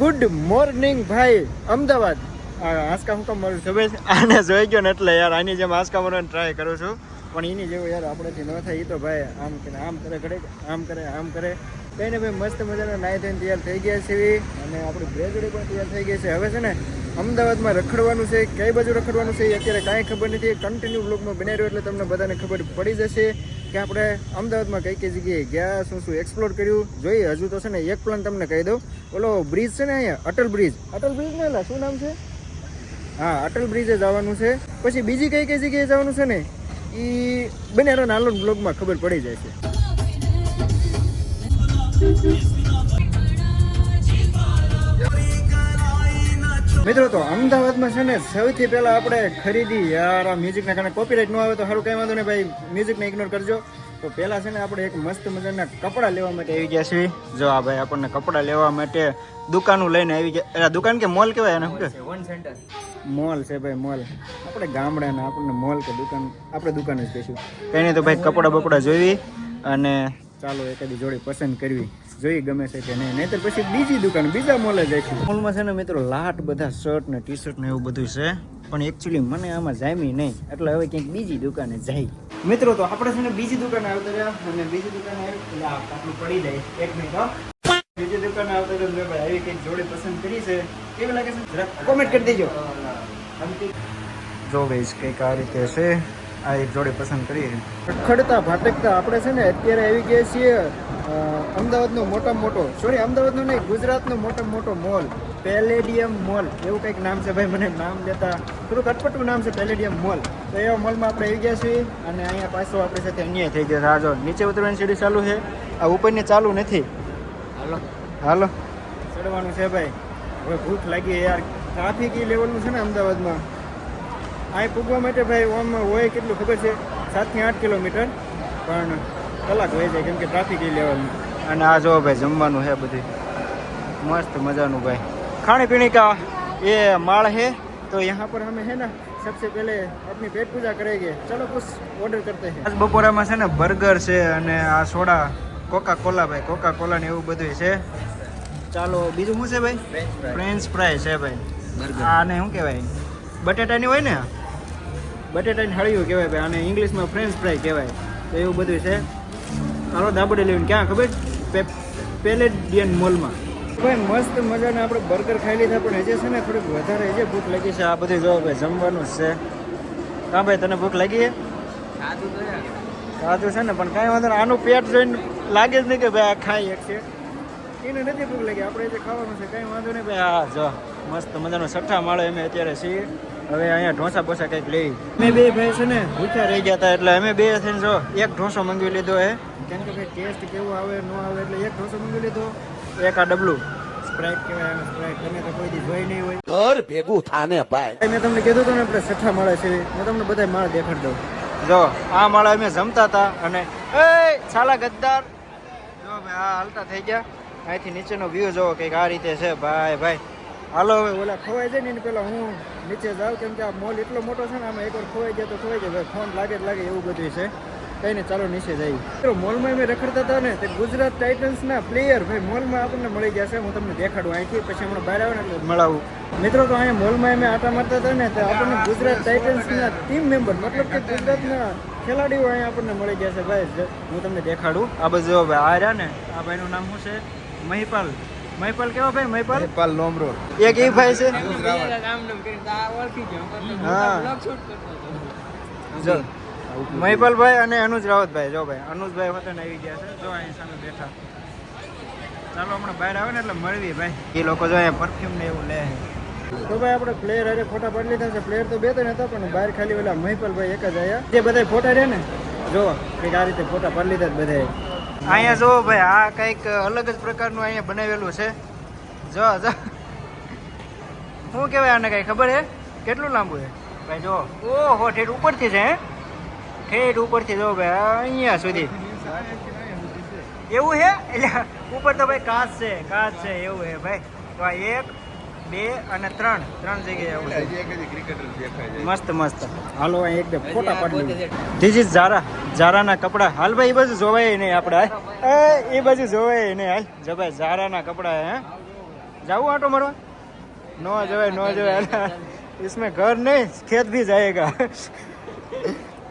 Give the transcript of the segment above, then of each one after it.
Good morning ભાઈ. અમદાવાદ. આંસકા હું કામ મારું છે આને જોઈ ગયો ને એટલે યાર આની જેમ આંસકા મારવાની ટ્રાય કરું છું. પણ એની જેવું યાર આપણેથી ન થાય એ તો ભાઈ આમ કરે આમ કરે ઘડે આમ કરે આમ કરે. કઈ ને ભાઈ મસ્ત મજાના નાઈ થઈને તૈયાર થઈ ગયા છે અને આપણી બ્રેજડી પણ તૈયાર થઈ ગઈ છે. હવે છે ને અમદાવાદમાં રખડવાનું છે, કઈ બાજુ રખડવાનું છે એ અત્યારે કાંઈ ખબર નથી. કન્ટિન્યુ બ્લોગમાં બનાવી રહ્યો એટલે તમને બધાને ખબર પડી જશે. કે આપણે અમદાવાદમાં કઈ કઈ જગ્યાએ ગયા શું શું એક્સપ્લોર કર્યું? જોઈએ હજુ તો છે ને એક પ્લાન તમને કહી દઉં. ઓલો બ્રિજ છે ને અહીંયા અટલ બ્રિજ અટલ બ્રિજ ને શું નામ છે? હા અટલ બ્રિજે જવાનું છે. પછી બીજી કઈ કઈ જગ્યાએ જવાનું છે ને? એ બને નાનો બ્લોગમાં ખબર પડી જાય છે. મિત્રો તો અમદાવાદમાં છે ને સૌથી પહેલા આપણે ખરીદી. યાર આ મ્યુઝિકના કારણે કોપીરાઇટ ન આવે તો સારું કંઈ વાંધો નહીં ભાઈ. મ્યુઝિકને ઇગ્નોર કરજો. તો પહેલાં છે ને આપણે એક મસ્ત મજાના કપડાં લેવા માટે આવી ગયા છીએ. જો આ ભાઈ આપણને કપડાં લેવા માટે દુકાનો લઈને આવી ગયા. એટલે દુકાન કે મોલ કહેવાય એને શું કે મોલ છે ભાઈ મોલ આપણે ગામડાના આપણને મોલ કે દુકાન આપણે દુકાન જ કહીશું. કંઈ નહીં તો ભાઈ કપડાં બપડા જોઈ અને ચાલો એકાદી જોડી પસંદ કરવી. જોઈ ગમે છે કે નહીં. નહીતર પછી બીજી દુકાન, બીજા મોલે જઈશું મોલમાં છે ને મિત્રો, લાટ બધા શર્ટ ને ટી શર્ટ ને એવું બધું છે. પણ એકચ્યુઅલી મને આમાં જામી નહીં. એટલે હવે ક્યાંક બીજી દુકાને જાય મિત્રો, તો આપણે છે ને બીજી દુકાને આવતા રહ્યા અને બીજી દુકાને આવી પડી જાય. એક મિનિટ બીજી દુકાને આવતા રહ્યા ભાઈ, આવી કંઈક જોડી પસંદ કરી છે. કેવી લાગે છે? કોમેન્ટ કરી દેજો. જો ગઈશ કંઈક આ રીતે છે. આ એક જોડી પસંદ કરી. ખડતા ભાટકતા આપણે છે ને અત્યારે આવી ગયા છીએ. અમદાવાદનો મોટો મોટો સોરી અમદાવાદનો નહીં ગુજરાતનો મોટો મોટો મોલ પેલેડિયમ મોલ એવું કંઈક નામ છે ભાઈ મને નામ લેતા થોડુંક અટપટું નામ છે પેલેડિયમ મોલ તો એવા મોલમાં આપણે આવી ગયા છીએ અને અહીંયા પાછો આપણી સાથે અન્યાય થઈ ગયો રાજો નીચે ઉતરવાની સીડી ચાલુ છે. આ ઉપરની ચાલુ નથી. હાલો. હાલો. ચડવાનું છે ભાઈ. હવે ભૂખ લાગી યાર. ટ્રાફિક એ લેવલનું છે ને અમદાવાદમાં? અહીં પૂગવા માટે ભાઈ ઓમ હોય કેટલું ખબર છે? સાતથી આઠ કિલોમીટર. પણ કલાક હોય જાય કેમ કે ટ્રાફિક એ લેવલનું અને આ જો ભાઈ જમવાનું છે બધું મસ્ત મજાનું ભાઈ ખાણી પીણી કા ये माल है तो यहाँ पर हमें है ना सबसे पहले अपनी पेट पूजा करेंगे चलो कुछ ऑर्डर करते हैं આજ બપોરામાં છે ને બર્ગર છે અને આ સોડા કોકા કોલા ભાઈ કોકા કોલા ને એવું બધું છે ચાલો બીજું શું છે ભાઈ ફ્રેન્ચ ફ્રાય છે ભાઈ બર્ગર આને શું કહેવાય બટેટાની હોય ને બટેટાની હળિયું કહેવાય ભાઈ આને ઇંગ્લિશમાં ફ્રેન્ચ ફ્રાય કહેવાય તો એવું બધું છે હાલો દાબડી લેવીને ક્યાં ખબર? પેલેડિયન મોલમાં. ભાઈ મસ્ત મજાને આપણે બર્ગર ખાઈ લીધા પણ હજે છે ને થોડીક વધારે હજે ભૂખ લાગી છે. આ બધું જો ભાઈ જમવાનું જ છે. કાં ભાઈ તને ભૂખ લાગી છે? સાચું છે. ને પણ કાંઈ વાંધો નહીં. આનું પેટ જોઈને લાગે જ નહીં કે ભાઈ આ ખાઈ એક છે. એને નથી ભૂખ લાગી આપણે જે ખાવાનું છે કાંઈ વાંધો નહીં. ભાઈ આ જો મસ્ત મજાનો છઠ્ઠા માળે અમે અત્યારે છીએ. હવે અહીંયા ઢોસા બોસા કંઈક લઈ. અમે બે ભાઈ છે ને ભૂખ્યા રહી ગયા હતા એટલે અમે બે થઈને જો એક ઢોસો મંગાવી લીધો હે. કેમ કે ભાઈ ટેસ્ટ કેવો આવે ન આવે એટલે એક ઢોસો મંગાવી લીધો. એક આ ડબલું. સ્પ્રાઇટ કહેવાય આને સ્પ્રાઇટ તમે તો કોઈ દી જોઈ નહીં હોય. ઘર ભેગું થાને ભાઈ. મેં તમને કીધું હતું ને આપણે છઠ્ઠા માળા છે. મેં તમને બધા માળ દેખાડ દઉં. જો આ માળે અમે જમતા હતા અને એ સાલા ગદ્દાર. જો ભાઈ આ હાલતા થઈ ગયા. અહીંથી નીચેનો વ્યૂ જોવો કંઈક આ રીતે છે. ભાઈ ભાઈ. હાલો, હવે ઓલા ખોવાઈ જાય ને એની પહેલા હું નીચે જાઉં, કેમ કે આ મોલ એટલો મોટો છે ને, આમાં એકવાર ખોવાઈ જાય તો ખોવાઈ જાય. ફોન લાગે જ લાગે એવું બધું છે. કઈ ને ચાલો નીચે જઈએ. મોલમાં અમે રખડતા હતા ને, તે ગુજરાત ટાઇટન્સના પ્લેયર ભાઈ, મોલમાં આપણને મળી ગયા છે. હું તમને દેખાડું અહીંથી, પછી હમણાં બહાર આવે ને એટલે મળાવું. મિત્રો, તો અહીંયા મોલમાં અમે આટા મારતા હતા ને, તો આપણને ગુજરાત ટાઇટન્સના ટીમ મેમ્બર મતલબ કે ગુજરાતના ખેલાડીઓ અહીંયા આપણને મળી ગયા છે. ભાઈ હું તમને દેખાડું. આ બધું જો ભાઈ આ રહ્યા ને, આ ભાઈનું નામ શું છે? મહિપાલ. મહિપાલ કેવો ભાઈ મહિપાલ? પાલ લોમરો એક એ ભાઈ છે. હું જો. મહિપાલભાઈ અને અનુજ રાવતભાઈ જો ભાઈ. અનુજભાઈ વતન આવી ગયા છે. જો અહીં સામે બેઠા. ચાલો હમણાં બહાર આવે ને એટલે મળવી ભાઈ. એ લોકો જો અહીંયા પરફ્યુમ ને એવું લે તો ભાઈ આપણે પ્લેયર અરે ફોટા પાડી લીધા છે. પ્લેયર તો બે ત્રણ હતા પણ બહાર ખાલી ઓલા મહિપાલભાઈ એક જ આવ્યા જે બધા ફોટા રહ્યા ને જો કંઈક આ રીતે ફોટા પાડી લીધા જ બધાએ અહીંયા જુઓ ભાઈ, આ કંઈક અલગ જ પ્રકારનું અહીંયા બનાવેલું છે. જો જો. શું કહેવાય આને કઈ ખબર હે? કેટલું લાંબુ છે ભાઈ જો ઓહો, ઠેઠ ઉપરથી છે, હે? ઠેઠ ઉપરથી જો ભાઈ અહીંયા સુધી. એવું છે એટલે ઉપર તો ભાઈ કાચ છે કાચ છે, એવું છે ભાઈ. તો એક બે અને ત્રણ ત્રણ જગ્યાએ એવું છે ક્રિકેટર દેખાય છે મસ્ત મસ્ત હાલો અહીં એકદમ ફોટા પાડી ધીસ ઇઝ ઝારા ઝારાના કપડા હાલ ભાઈ એ બાજુ જોવાય નહીં આપણે હાલ. એ એ બાજુ જોવાય નહીં હાલ જો ભાઈ ઝારાના કપડા હે जाऊँ ऑटो मरवा नो जवाय नो जवाय इसमें घर नहीं खेत भी जाएगा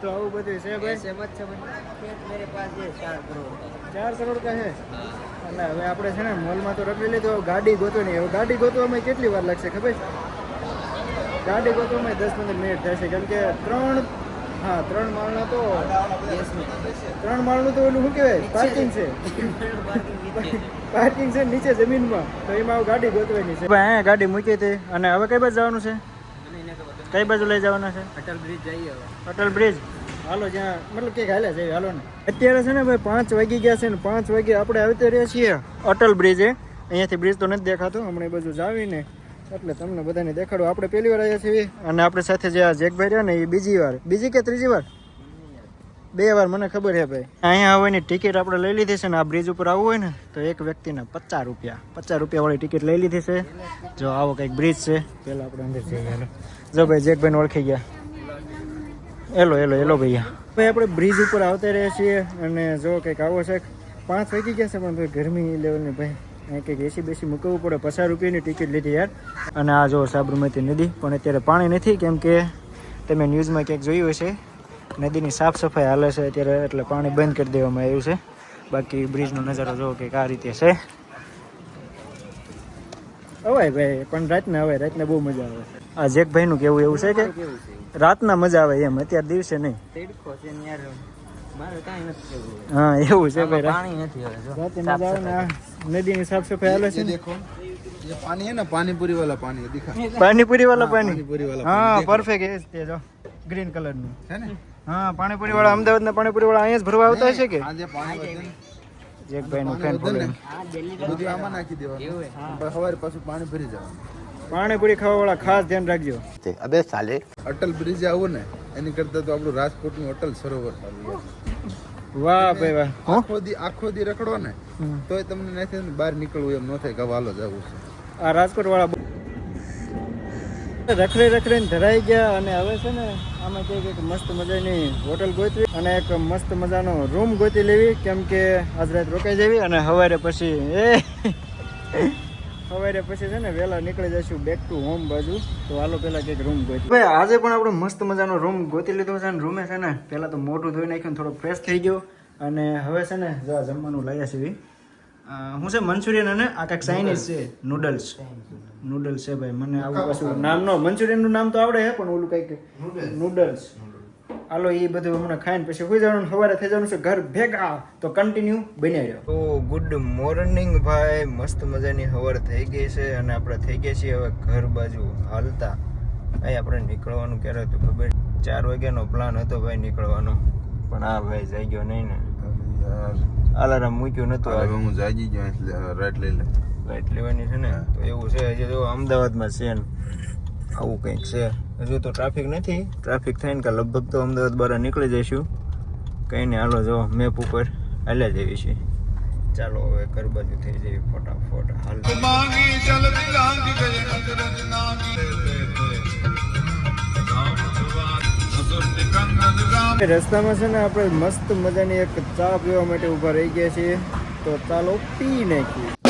तो આવું બધું છે ભાઈ ऐसे मत समझ खेत मेरे पास है चार करोड़ का ચાર કરોડ કા હે हाँ અને હવે આપણે છે ને મોલમાં તો રખડી લીધું હવે ગાડી ગોતવાની હવે ગાડી ગોતવામાં કેટલી વાર લાગશે ખબર? છે ગાડી ગોતવામાં દસ પંદર મિનિટ થશે કેમ કે ત્રણ હા ત્રણ માળના તો ત્રણ માળનું તો એનું શું કહેવાય? પાર્કિંગ છે. પાર્કિંગ છે નીચે જમીનમાં. તો એમાં ગાડી ગોતવાની છે. ભાઈ ગાડી મૂકી હતી. અને હવે કઈ બાજુ જવાનું છે? કઈ બાજુ લઈ જવાના છે? અટલ બ્રિજ જઈએ અટલ બ્રિજ હાલો જ્યાં મતલબ કે હાલે છે, હાલો ને. અત્યારે છે ને ભાઈ પાંચ વાગી ગયા છે ને પાંચ વાગે આપણે આવતા રહ્યા છીએ અટલ બ્રિજે અહીંયાથી બ્રિજ તો નથી દેખાતો, હમણાં બાજુ જાવીને. એટલે તમને બધાને દેખાડું. આપણે પહેલી વાર આવ્યા છીએ અને આપણી સાથે જે આ જેકભાઈ રહ્યા ને એ બીજી વાર. બીજી કે ત્રીજી વાર? બે વાર, મને ખબર છે ભાઈ. અહીંયા આવવાની ટિકિટ આપણે લઈ લીધી છે ને, આ બ્રિજ ઉપર આવવું હોય ને, તો એક વ્યક્તિના પચાસ રૂપિયા. પચાસ રૂપિયાવાળી ટિકિટ લઈ લીધી છે. જો આવો કંઈક બ્રિજ છે. પહેલાં આપણે અંદર જઈએ. જો ભાઈ જેકભાઈને ઓળખી ગયા. એલો એલો એલો ભૈયા. ભાઈ આપણે બ્રિજ ઉપર આવતા રહીએ છીએ અને જો કંઈક આવો છે પાંચ વાગી ગયા છે પણ ભાઈ ગરમી લેવલની ભાઈ અહીં કંઈક એસી બેસી મૂકવું પડે. પચાસ રૂપિયાની ટિકિટ લીધી યાર. અને આ જો સાબરમતી નદી પણ અત્યારે પાણી નથી કેમ કે તમે ન્યૂઝમાં ક્યાંક જોયું હશે નદીની સાફ સફાઈ હાલે છે અત્યારે એટલે પાણી બંધ કરી દેવામાં આવ્યું છે. બાકી બ્રિજનો નજારો જોવો કંઈક આ રીતે છે. અવાય ભાઈ પણ રાતના અવાય રાતના બહુ મજા આવે. આ જેકભાઈનું કેવું એવું છે કે? કેવું છે? રાતના મજા આવે એમ અત્યારે દિવસે નહીં તેડકો છે ને યાર મારે કાંઈ નથી કેવું હા એવું છે ભાઈ રા- પાણી નથી હવે જો રાતે મજા આવે ને આ નદીની સાફ સફાઈ હાલે છે ये ને देखो ये पानी है ना पानी पूरी वाला पानी है दिखा પાણીપુરી વાળા પાણી पानीपुरी वाला હા पानी, देखो। પરફેક્ટ એ જ તે જો ગ્રીન કલરનું है ना હા પાણીપુરી વાળા અમદાવાદના પાણીપુરી વાળા અહીંયા જ ભરવા આવતા હશે કે આજે પાણી વધે ને, જેકભાઈનું પાણી ફેન વધે ને, ફોલોઈંગ આ દિલ્હી બધું આમાં નાખી દેવાનું એવું હે પછી સવારે પાછું પાણી ભરી જવાનું પાણીપુરી ખાવા વાળા ખાસ ધ્યાન રાખજો. અબે સાલે. અટલ બ્રિજ આવો ને એની કરતા તો આપણું રાજકોટનું અટલ સરોવર સારું વાહ ભાઈ વાહ. આખો દી આખો દી રખડો ને. તોય તમને નથી ને બહાર નીકળવું એમ ન થાય કે હાલો જવું છે. આ રાજકોટ વાળા રખડી રખડીને ધરાઈ ગયા અને હવે છે ને આમાં કંઈક એક મસ્ત મજાની હોટલ ગોતવી અને એક મસ્ત મજાનો રૂમ ગોતી લેવી કેમ કે આજ રાત રોકાઈ જવી અને સવારે પછી એ! સવારે પછી છે ને વહેલા નીકળી જશું બેક ટુ હોમ બાજુ. તો હાલો પેલા કંઈક રૂમ ગોતી. ભાઈ આજે પણ આપણે મસ્ત મજાનો રૂમ ગોતી લીધો છે અને રૂમે છે ને પહેલાં તો મોટું ધોઈ નાખ્યું થોડો ફ્રેશ થઈ ગયો. અને હવે છે ને જો જમવાનું લાવ્યા છે. હું છે મંચુરિયન અને આ કાંઈક ચાઇનીઝ છે નૂડલ્સ નૂડલ્સ છે ભાઈ મને આવું પાછું નામ નો મંચુરિયનનું નામ તો આવડે છે પણ ઓલું કંઈક નૂડલ્સ હાલો એ બધું હમણાં ખાઈને પછી સુઈ જવાનું સવારે થઈ જવાનું છે ઘર ભેગા તો કન્ટિન્યુ બન્યા રહ્યો. તો ગુડ મોર્નિંગ ભાઈ મસ્ત મજાની સવાર થઈ ગઈ છે અને આપણે થઈ ગયા છીએ હવે ઘર બાજુ હાલતા. ભાઈ આપણે નીકળવાનું ક્યારે હતું ખબર? ચાર વાગ્યાનો પ્લાન હતો ભાઈ નીકળવાનો. પણ આ ભાઈ જઈ ગયો નહીં ને. અલાર્મ મૂક્યું નતું હવે હું જાગી ગયો એટલે રાઈટ લઈ લે. રાઈટ લેવાની છે ને? તો એવું છે હજી તો અમદાવાદમાં છે ને. આવું કંઈક છે. હજુ તો ટ્રાફિક નથી. ટ્રાફિક થાય ને કે લગભગ તો અમદાવાદ બહાર નીકળી જઈશું. કંઈ નહીં હાલો જો મેપ ઉપર હાલ્યા જેવી છે ચાલો હવે કરબાજુ થઈ જઈએ ફટાફટ. હાલ. રસ્તામાં છે ને આપણે મસ્ત મજાની એક ચા પીવા માટે ઊભા રહી ગયા છીએ. તો ચાલો પી નાખીએ.